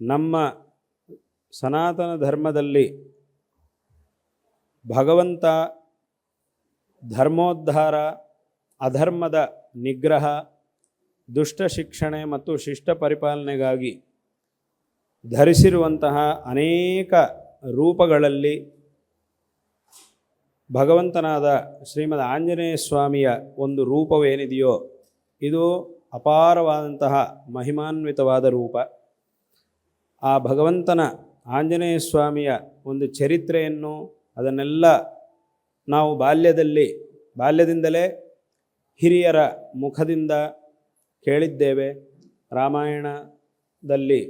ನಮ್ಮ ಸನಾತನ ಧರ್ಮದಲ್ಲಿ ಭಗವಂತ ಧರ್ಮೋದ್ಧಾರ, ಅಧರ್ಮದ ನಿಗ್ರಹ, ದುಷ್ಟ ಶಿಕ್ಷಣೆ ಮತ್ತು ಶಿಷ್ಟ ಪರಿಪಾಲನೆಗಾಗಿ ಧರಿಸಿರುವಂತಹ ಅನೇಕ ರೂಪಗಳಲ್ಲಿ ಭಗವಂತನಾದ ಶ್ರೀಮದ್ ಆಂಜನೇಯ ಸ್ವಾಮಿಯ ಒಂದು ರೂಪವೇನಿದೆಯೋ, ಇದು ಅಪಾರವಾದಂತಹ ಮಹಿಮಾನ್ವಿತವಾದ ರೂಪ. ಆ ಭಗವಂತನ ಆಂಜನೇಯ ಸ್ವಾಮಿಯ ಒಂದು ಚರಿತ್ರೆಯನ್ನು ಅದನ್ನೆಲ್ಲ ನಾವು ಬಾಲ್ಯದಲ್ಲಿ, ಬಾಲ್ಯದಿಂದಲೇ ಹಿರಿಯರ ಮುಖದಿಂದ ಕೇಳಿದ್ದೇವೆ. ರಾಮಾಯಣದಲ್ಲಿ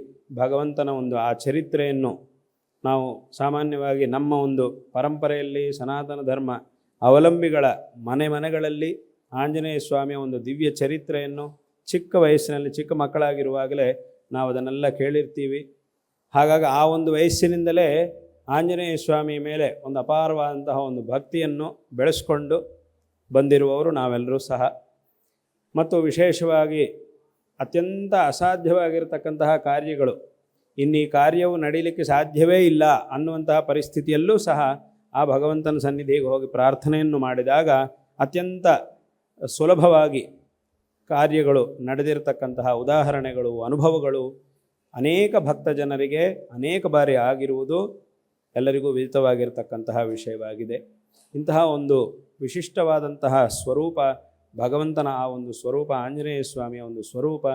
ಭಗವಂತನ ಒಂದು ಆ ಚರಿತ್ರೆಯನ್ನು ನಾವು ಸಾಮಾನ್ಯವಾಗಿ ನಮ್ಮ ಒಂದು ಪರಂಪರೆಯಲ್ಲಿ ಸನಾತನ ಧರ್ಮ ಅವಲಂಬಿಗಳ ಮನೆ ಮನೆಗಳಲ್ಲಿ ಆಂಜನೇಯ ಸ್ವಾಮಿಯ ಒಂದು ದಿವ್ಯ ಚರಿತ್ರೆಯನ್ನು ಚಿಕ್ಕ ವಯಸ್ಸಿನಲ್ಲಿ ಚಿಕ್ಕ ಮಕ್ಕಳಾಗಿರುವಾಗಲೇ ನಾವು ಅದನ್ನೆಲ್ಲ ಕೇಳಿರ್ತೀವಿ. ಹಾಗಾಗಿ ಆ ಒಂದು ವಯಸ್ಸಿನಿಂದಲೇ ಆಂಜನೇಯ ಸ್ವಾಮಿ ಮೇಲೆ ಒಂದು ಅಪಾರವಾದಂತಹ ಒಂದು ಭಕ್ತಿಯನ್ನು ಬೆಳೆಸ್ಕೊಂಡು ಬಂದಿರುವವರು ನಾವೆಲ್ಲರೂ ಸಹ. ಮತ್ತು ವಿಶೇಷವಾಗಿ ಅತ್ಯಂತ ಅಸಾಧ್ಯವಾಗಿರತಕ್ಕಂತಹ ಕಾರ್ಯಗಳು, ಇನ್ನು ಈ ಕಾರ್ಯವು ನಡೀಲಿಕ್ಕೆ ಸಾಧ್ಯವೇ ಇಲ್ಲ ಅನ್ನುವಂತಹ ಪರಿಸ್ಥಿತಿಯಲ್ಲೂ ಸಹ ಆ ಭಗವಂತನ ಸನ್ನಿಧಿಗೆ ಹೋಗಿ ಪ್ರಾರ್ಥನೆಯನ್ನು ಮಾಡಿದಾಗ ಅತ್ಯಂತ ಸುಲಭವಾಗಿ ಕಾರ್ಯಗಳು ನಡೆದಿರತಕ್ಕಂತಹ ಉದಾಹರಣೆಗಳು, ಅನುಭವಗಳು ಅನೇಕ ಭಕ್ತ ಜನರಿಗೆ ಅನೇಕ ಬಾರಿ ಆಗಿರುವುದು ಎಲ್ಲರಿಗೂ ವಿದಿತವಾಗಿರತಕ್ಕಂತಹ ವಿಷಯವಾಗಿದೆ. ಇಂತಹ ಒಂದು ವಿಶಿಷ್ಟವಾದಂತಹ ಸ್ವರೂಪ, ಭಗವಂತನ ಆ ಒಂದು ಸ್ವರೂಪ, ಆಂಜನೇಯ ಸ್ವಾಮಿಯ ಒಂದು ಸ್ವರೂಪ,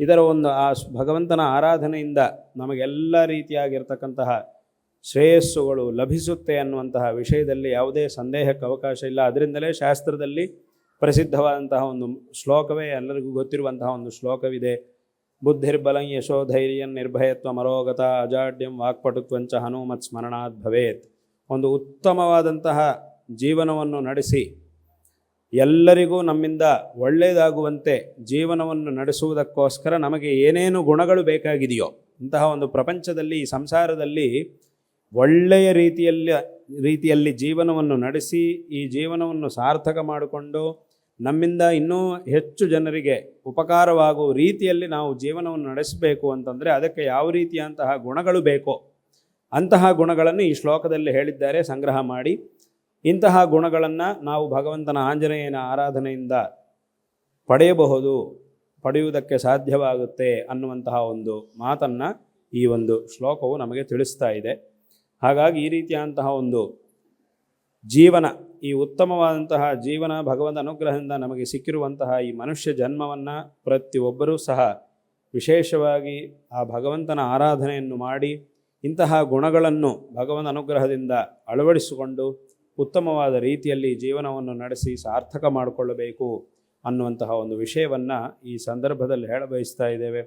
ಇದರ ಒಂದು ಆ ಭಗವಂತನ ಆರಾಧನೆಯಿಂದ ನಮಗೆಲ್ಲ ರೀತಿಯಾಗಿರ್ತಕ್ಕಂತಹ ಶ್ರೇಯಸ್ಸುಗಳು ಲಭಿಸುತ್ತೆ ಅನ್ನುವಂತಹ ವಿಷಯದಲ್ಲಿ ಯಾವುದೇ ಸಂದೇಹಕ್ಕೆ ಅವಕಾಶ ಇಲ್ಲ. ಅದರಿಂದಲೇ ಶಾಸ್ತ್ರದಲ್ಲಿ ಪ್ರಸಿದ್ಧವಾದಂತಹ ಒಂದು ಶ್ಲೋಕವೇ ಎಲ್ಲರಿಗೂ ಗೊತ್ತಿರುವಂತಹ ಒಂದು ಶ್ಲೋಕವಿದೆ. ಬುದ್ಧಿರ್ಬಲಂ ಯಶೋಧೈರ್ಯಂ ನಿರ್ಭಯತ್ವ ಮರೋಗತ ಅಜಾಡ್ಯಂ ವಾಕ್ಪಟುತ್ವಂಚ ಹನುಮತ್ ಸ್ಮರಣಾತ್ ಭವೇತ್. ಒಂದು ಉತ್ತಮವಾದಂತಹ ಜೀವನವನ್ನು ನಡೆಸಿ ಎಲ್ಲರಿಗೂ ನಮ್ಮಿಂದ ಒಳ್ಳೆಯದಾಗುವಂತೆ ಜೀವನವನ್ನು ನಡೆಸುವುದಕ್ಕೋಸ್ಕರ ನಮಗೆ ಏನೇನು ಗುಣಗಳು ಬೇಕಾಗಿದೆಯೋ ಇಂತಹ ಒಂದು ಪ್ರಪಂಚದಲ್ಲಿ, ಈ ಸಂಸಾರದಲ್ಲಿ ಒಳ್ಳೆಯ ರೀತಿಯಲ್ಲಿ ರೀತಿಯಲ್ಲಿ ಜೀವನವನ್ನು ನಡೆಸಿ, ಈ ಜೀವನವನ್ನು ಸಾರ್ಥಕ ಮಾಡಿಕೊಂಡು ನಮ್ಮಿಂದ ಇನ್ನೂ ಹೆಚ್ಚು ಜನರಿಗೆ ಉಪಕಾರವಾಗುವ ರೀತಿಯಲ್ಲಿ ನಾವು ಜೀವನವನ್ನು ನಡೆಸಬೇಕು ಅಂತಂದರೆ ಅದಕ್ಕೆ ಯಾವ ರೀತಿಯಂತಹ ಗುಣಗಳು ಬೇಕೋ ಅಂತಹ ಗುಣಗಳನ್ನು ಈ ಶ್ಲೋಕದಲ್ಲಿ ಹೇಳಿದ್ದಾರೆ, ಸಂಗ್ರಹ ಮಾಡಿ. ಇಂತಹ ಗುಣಗಳನ್ನು ನಾವು ಭಗವಂತನ ಆಂಜನೇಯನ ಆರಾಧನೆಯಿಂದ ಪಡೆಯಬಹುದು, ಪಡೆಯುವುದಕ್ಕೆ ಸಾಧ್ಯವಾಗುತ್ತೆ ಅನ್ನುವಂತಹ ಒಂದು ಮಾತನ್ನು ಈ ಒಂದು ಶ್ಲೋಕವು ನಮಗೆ ತಿಳಿಸ್ತಾ ಇದೆ. ಹಾಗಾಗಿ ಈ ರೀತಿಯಾದಂತಹ ಒಂದು ಜೀವನ ಈ ಉತ್ತಮವಾದಂತಹ ಜೀವನ ಭಗವಂತ ಅನುಗ್ರಹದಿಂದ ನಮಗೆ ಸಿಕ್ಕಿರುವಂತಹ ಈ ಮನುಷ್ಯ ಜನ್ಮವನ್ನು ಪ್ರತಿಯೊಬ್ಬರೂ ಸಹ ವಿಶೇಷವಾಗಿ ಆ ಭಗವಂತನ ಆರಾಧನೆಯನ್ನು ಮಾಡಿ ಇಂತಹ ಗುಣಗಳನ್ನು ಭಗವಂತ ಅನುಗ್ರಹದಿಂದ ಅಳವಡಿಸಿಕೊಂಡು ಉತ್ತಮವಾದ ರೀತಿಯಲ್ಲಿ ಜೀವನವನ್ನು ನಡೆಸಿ ಸಾರ್ಥಕ ಮಾಡಿಕೊಳ್ಳಬೇಕು ಅನ್ನುವಂತಹ ಒಂದು ವಿಷಯವನ್ನು ಈ ಸಂದರ್ಭದಲ್ಲಿ ಹೇಳಬಯಸ್ತಾ ಇದ್ದೇವೆ.